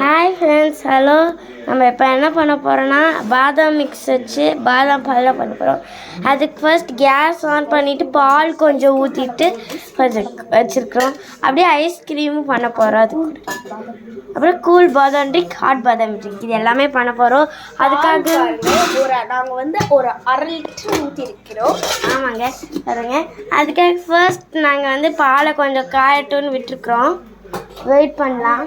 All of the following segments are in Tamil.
ஹாய் ஃப்ரெண்ட்ஸ் ஹலோ நம்ம இப்போ என்ன பண்ண போகிறோன்னா பாதாம் மிக்ஸ் வச்சு பாதாம் பாலில் பண்ண போகிறோம் அதுக்கு ஃபர்ஸ்ட் கேஸ் ஆன் பண்ணிவிட்டு பால் கொஞ்சம் ஊற்றிட்டு வச்சுருக்கிறோம். அப்படியே ஐஸ்கிரீமும் பண்ண போகிறோம் அது அப்புறம் கூல் பாதாம் ட்ரிங்க் ஹாட் பாதாம் ட்ரிங்க் இது எல்லாமே பண்ண போகிறோம் அதுக்காக ஒரு நாங்கள் வந்து ஒரு அரை லிட்டர் ஊற்றி இருக்கிறோம் ஆமாங்க பாருங்க. அதுக்காக ஃபர்ஸ்ட் நாங்கள் வந்து பாலை கொஞ்சம் காயட்டும்னு விட்டுருக்குறோம். வெயிட் பண்ணலாம்.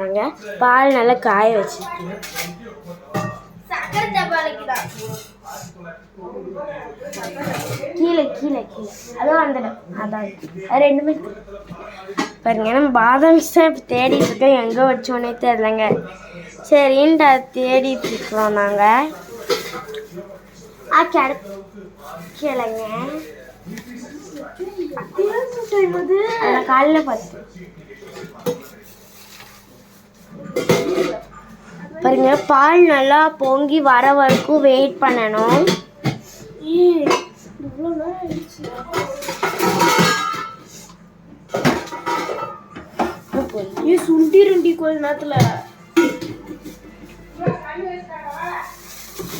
அங்க பால் நல்லா காய வச்சு. கீழே கீழே கீழே. அதுவும் வந்துடும் அதான் அது ரெண்டுமே பாருங்க நம்ம பாதாம் தேடிட்டு இருக்கோம். எங்கே வச்சோன்னே தெரிலங்க சரின்ட்டு அதை தேடிட்டு இருக்கிறோம் நாங்கள் ஆ கிடைக்கலைங்க காலையில் பார்த்து பாருங்க பால் நல்லா பொங்கி வர வரைக்கும் வெயிட் பண்ணணும். ஏ சுண்டி ரெண்டி கொஞ்ச நேரத்துல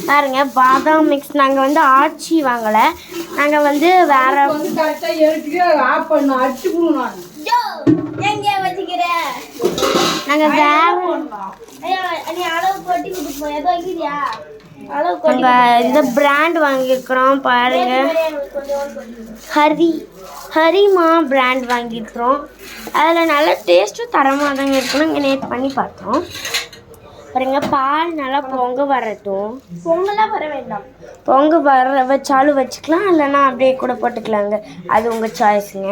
பாருங்க பாதாம் மிக்ஸ் நாங்கள் வந்து ஆச்சி வாங்கலை. நாங்கள் வந்து வேற நாங்கள் வேற நாங்கள் இந்த பிராண்ட் வாங்கியிருக்கிறோம் பாருங்க. ஹரி ஹரிமா பிராண்ட் வாங்கியிருக்கிறோம். அதில் நல்ல டேஸ்ட்டும் தரமாக தாங்க இருக்கணும். இங்கே நேற்று பண்ணி பார்த்தோம். பாருங்க பால் நல்லா பொங்க வரட்டும். பொங்கலாம் வர வேண்டாம். பொங்க வர வச்சாலும் வச்சுக்கலாம் இல்லைன்னா அப்படியே கூட போட்டுக்கலாங்க. அது உங்கள் சாய்ஸுங்க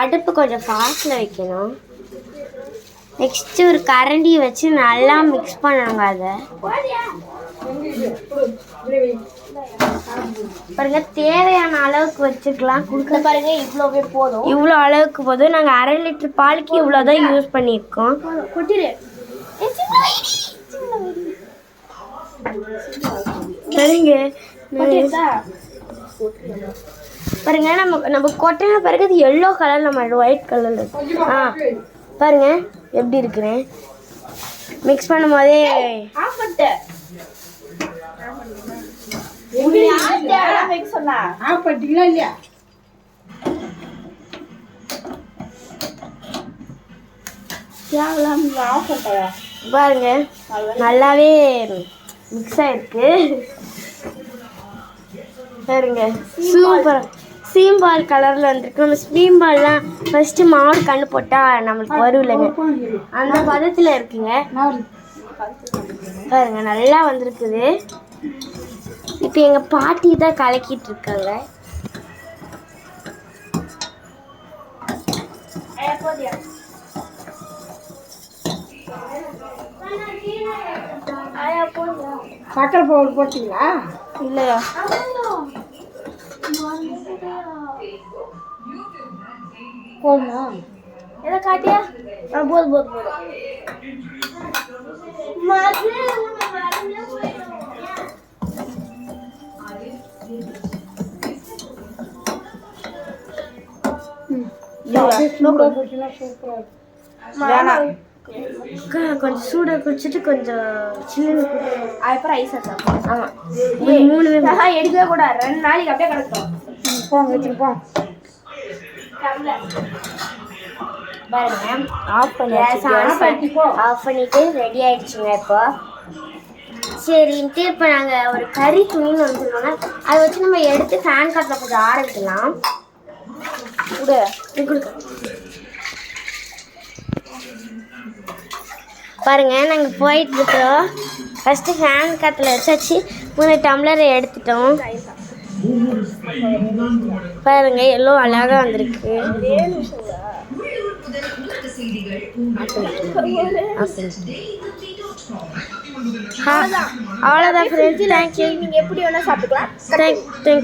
அடுப்பு கொஞ்சம் ஃபாஸ்ட்டில் வைக்கணும். நெக்ஸ்ட்டு ஒரு கரண்டி வச்சு நல்லா மிக்ஸ் பண்ணணுங்க அதை. பாருங்க தேவையான அளவுக்கு வச்சுக்கலாம். கொடுக்க பாருங்க இவ்வளோவே போதும். இவ்வளோ அளவுக்கு போதும். நாங்கள் அரை லிட்டர் பாலுக்கு இவ்வளோ தான் யூஸ் பண்ணியிருக்கோம் சரிங்க பாருங்க நம்ம நம்ம கொட்டின பிறகு அது எல்லோ கலர் நம்ம ஒயிட் கலர்ல இருக்கு. ஆ பாருங்க. எப்படி இருக்கிறேன் மிக்ஸ் பண்ணும் போதே இல்லையா? பாருங்க நல்லாவே மிக்ஸ் ஆயிருக்கு. பாருங்க சூப்பர் சீம்பால் கலரில் வந்துருக்கு. நம்ம சீம்பால்லாம் ஃபஸ்ட்டு மாவு கண்ணு போட்டால் நம்மளுக்கு வரும் இல்லைங்க. அந்த பதத்தில் இருக்குங்க. பாருங்க நல்லா வந்திருக்குது. இப்போ எங்கள் பாட்டி தான் கலக்கிட்டு இருக்காங்க. சக்கரை பவுடர் போட்டீங்களா? இல்லையா போதுமா எதை காட்டியா ஆ போது போது போது சூடாக கொஞ்சம் சூடாக குடிச்சிட்டு கொஞ்சம் சில்லுன்னு குடி அதுக்கப்புறம் ஐஸ் சாப்பிடும் ஆமாம் மூணுமே ஆஹா எடுக்கவே கூடாது. ரெண்டு நாளைக்கு அப்படியே கிடக்கும் போங்க வச்சுட்டு போங்க பாருங்க ஆஃப் பண்ணி ஆஃப் பண்ணிட்டு ரெடி ஆயிடுச்சுங்க இப்போ. சரின்ட்டு இப்போ நாங்கள் ஒரு கறி துணின்னு வந்துருக்கோங்க. அதை வச்சு நம்ம எடுத்து ஃபேன் காட்டில் கொஞ்சம் ஆற வைக்கலாம். விடு இது கொடுக்க பாருங்க நாங்கள் போயிட்டு இருக்கிறோம் ஃபஸ்ட்டு ஃபேன் காற்றுல வச்சாச்சு. மூணு டம்ளரை எடுத்துட்டோம். பாருங்க எல்லாம் அழகா வந்திருக்கு. அவ்வளோதான் ஃப்ரெண்ட்ஸ் தேங்க்யூ நீங்க எப்படி வேணா சாப்பிட்டுக்கலாம். Thank thank